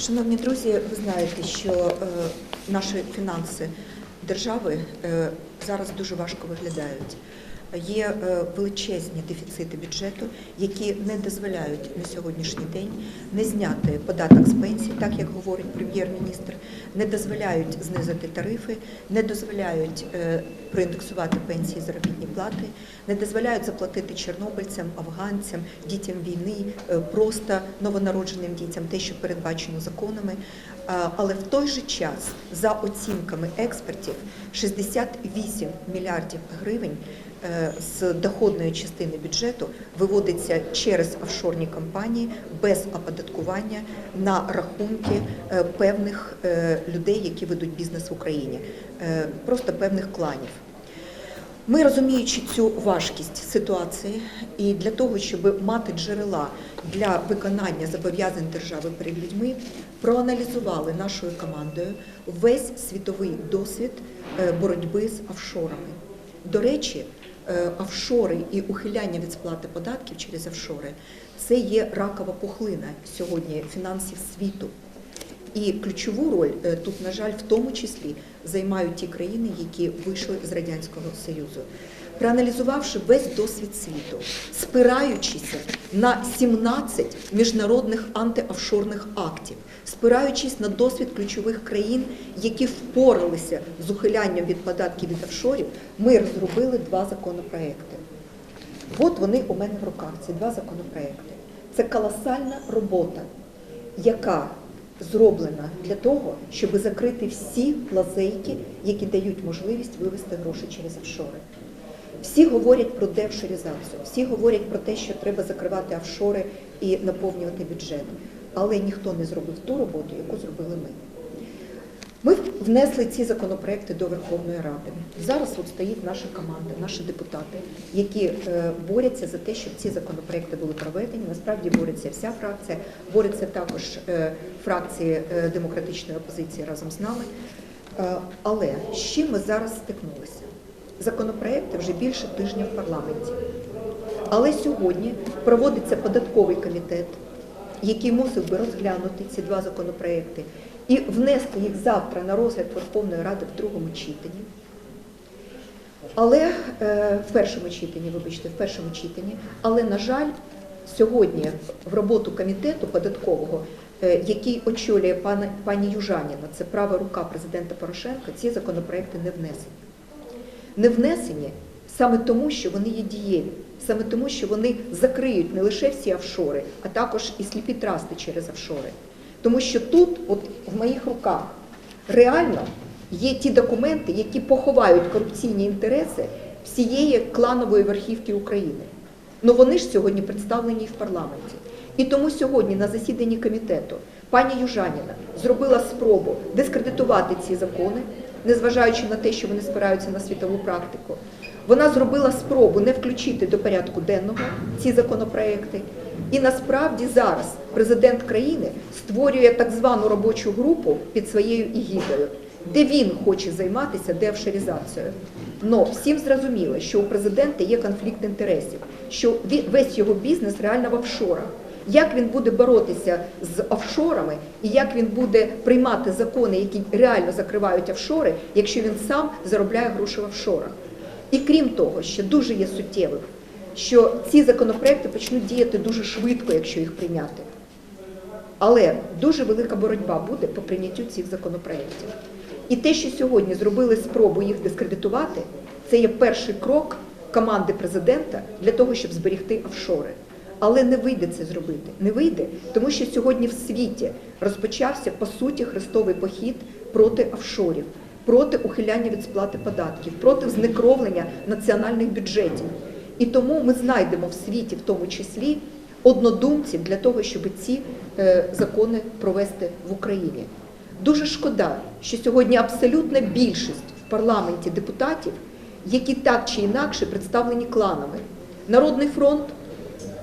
Шановні друзі, ви знаєте, що е, наші фінанси держави е, зараз дуже важко виглядають. Є е, величезні дефіцити бюджету, які не дозволяють на сьогоднішній день не зняти податок з пенсій, так як говорить прем'єр-міністр, не дозволяють знизити тарифи, не дозволяють е, проіндексувати пенсії, заробітні плати, не дозволяють заплатити чорнобильцям, афганцям, дітям війни, е, просто новонародженим дітям, те, що передбачено законами. Але в той же час, за оцінками експертів, 68 мільярдів гривень з доходної частини бюджету виводиться через офшорні компанії без оподаткування на рахунки е, певних е, людей, які ведуть бізнес в Україні, е, просто певних кланів. Ми розуміючи цю важкість ситуації, і для того, щоб мати джерела для виконання зобов'язань держави перед людьми, проаналізували нашою командою весь світовий досвід е, боротьби з офшорами. До речі, е, офшори і ухиляння від сплати податків через офшори це є ракова пухлина сьогодні фінансів світу. І ключову роль е, тут, на жаль, в тому числі займають ті країни, які вийшли з Радянського Союзу. Проаналізувавши весь досвід світу, спираючись на 17 міжнародних антиофшорних актів, спираючись на досвід ключових країн, які впоралися з ухилянням від податків від офшорів, ми розробили два законопроекти. От вони у мене в руках, ці два законопроекти. Це колосальна робота, яка зроблена для того, щоб закрити всі лазейки, які дають можливість вивести гроші через офшори. Всі говорять про деофшоризацію, всі говорять про те, що треба закривати офшори і наповнювати бюджет. Але ніхто не зробив ту роботу, яку зробили ми. Ми внесли ці законопроекти до Верховної Ради. Зараз от стоїть наша команда, наші депутати, які е, борються за те, щоб ці законопроекти були проведені. Насправді бореться вся фракція, борються також е, фракції е, демократичної опозиції разом з нами. Але з чим ми зараз стикнулися? Законопроекти вже більше тижня в парламенті. Але сьогодні проводиться податковий комітет, який мусив би розглянути ці два законопроекти і внести їх завтра на розгляд Верховної Ради в другому читанні. Але е, в першому читанні, вибачте, в першому читанні, але на жаль, сьогодні в роботу комітету податкового, е, який очолює пана пані Южаніна, це права рука президента Порошенка, ці законопроекти не внесені. Не внесені саме тому, що вони є дієві, саме тому, що вони закриють не лише всі офшори, а також і сліпі трасти через офшори. Тому що тут, от в моїх руках, реально є ті документи, які поховають корупційні інтереси всієї кланової верхівки України. Ну вони ж сьогодні представлені в парламенті. І тому сьогодні на засіданні комітету пані Южаніна зробила спробу дискредитувати ці закони, незважаючи на те, що вони спираються на світову практику. Вона зробила спробу не включити до порядку денного ці законопроекти. І насправді зараз президент країни створює так звану робочу групу під своєю ігідою, де він хоче займатися деофшоризацією. Но всім зрозуміло, що у президента є конфлікт інтересів, що весь його бізнес реально в офшорах. Як він буде боротися з офшорами і як він буде приймати закони, які реально закривають офшори, якщо він сам заробляє гроші в офшорах? І крім того, що дуже є суттєвим, що ці законопроекти почнуть діяти дуже швидко, якщо їх прийняти. Але дуже велика боротьба буде по прийняттю цих законопроєктів. І те, що сьогодні зробили спробу їх дискредитувати, це є перший крок команди президента для того, щоб зберегти офшори. Але не вийде це зробити. Не вийде, тому що сьогодні в світі розпочався по суті хрестовий похід проти офшорів, проти ухиляння від сплати податків, проти знекровлення національних бюджетів. І тому ми знайдемо в світі, в тому числі, однодумців для того, щоб ці е, закони провести в Україні. Дуже шкода, що сьогодні абсолютна більшість в парламенті депутатів, які так чи інакше представлені кланами. Народний фронт,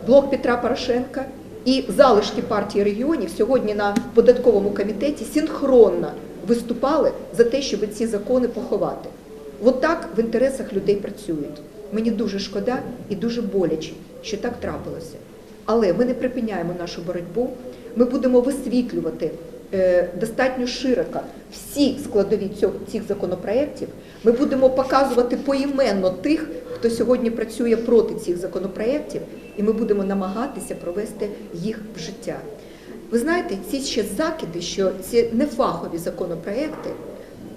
блок Петра Порошенка і залишки партії регіонів сьогодні на податковому комітеті синхронно виступали за те, щоб ці закони поховати. От так в інтересах людей працюють. Мені дуже шкода і дуже боляче, що так трапилося. Але ми не припиняємо нашу боротьбу. Ми будемо висвітлювати е, достатньо широко всі складові цих законопроєктів, ми будемо показувати поіменно тих, хто сьогодні працює проти цих законопроєктів, і ми будемо намагатися провести їх в життя. Ви знаєте, ці ще закиди, що ці нефахові законопроекти,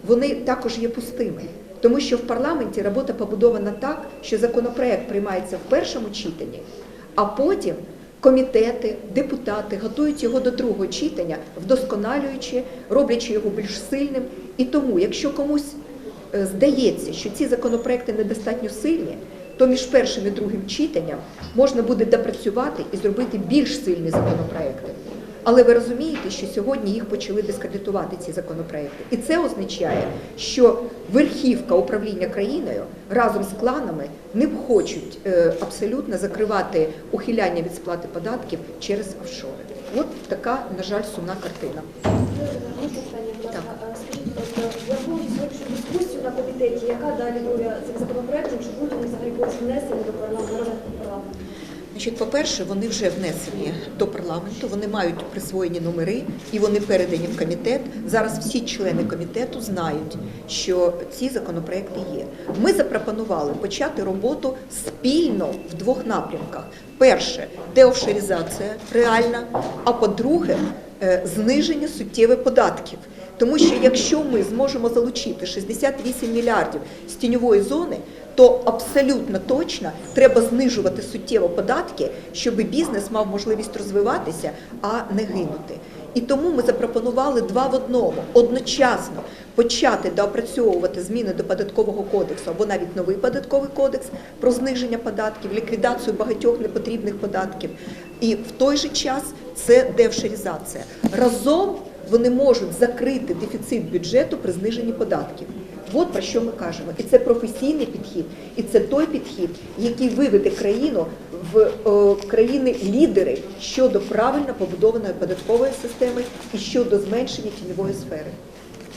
вони також є пустими. Тому що в парламенті робота побудована так, що законопроект приймається в першому читанні, а потім комітети, депутати готують його до другого читання, вдосконалюючи, роблячи його більш сильним. І тому, якщо комусь е, здається, що ці законопроекти недостатньо сильні, то між першим і другим читанням можна буде допрацювати і зробити більш сильні законопроекти. Але ви розумієте, що сьогодні їх почали дискредитувати ці законопроекти. І це означає, що верхівка управління країною разом з кланами не хочуть е, абсолютно закривати ухиляння від сплати податків через офшори. От така, на жаль, сумна картина. Можна на комітеті, яка далі доля цих законопроектів, чи будуть вони взагалі колись внесені до парламенту? Значить, по-перше, вони вже внесені до парламенту, вони мають присвоєні номери і вони передані в комітет. Зараз всі члени комітету знають, що ці законопроекти є. Ми запропонували почати роботу спільно в двох напрямках: перше деофшоризація реальна, а по-друге, е, зниження суттєве податків. Тому що якщо ми зможемо залучити 68 мільярдів з тіньової зони, то абсолютно точно треба знижувати суттєво податки, щоб бізнес мав можливість розвиватися, а не гинути. І тому ми запропонували два в одному одночасно почати доопрацьовувати зміни до податкового кодексу або навіть новий податковий кодекс про зниження податків, ліквідацію багатьох непотрібних податків. І в той же час це девшерізація. Разом вони можуть закрити дефіцит бюджету при зниженні податків. От про що ми кажемо. І це професійний підхід, і це той підхід, який виведе країну в е, країни-лідери щодо правильно побудованої податкової системи і щодо зменшення тіньової сфери.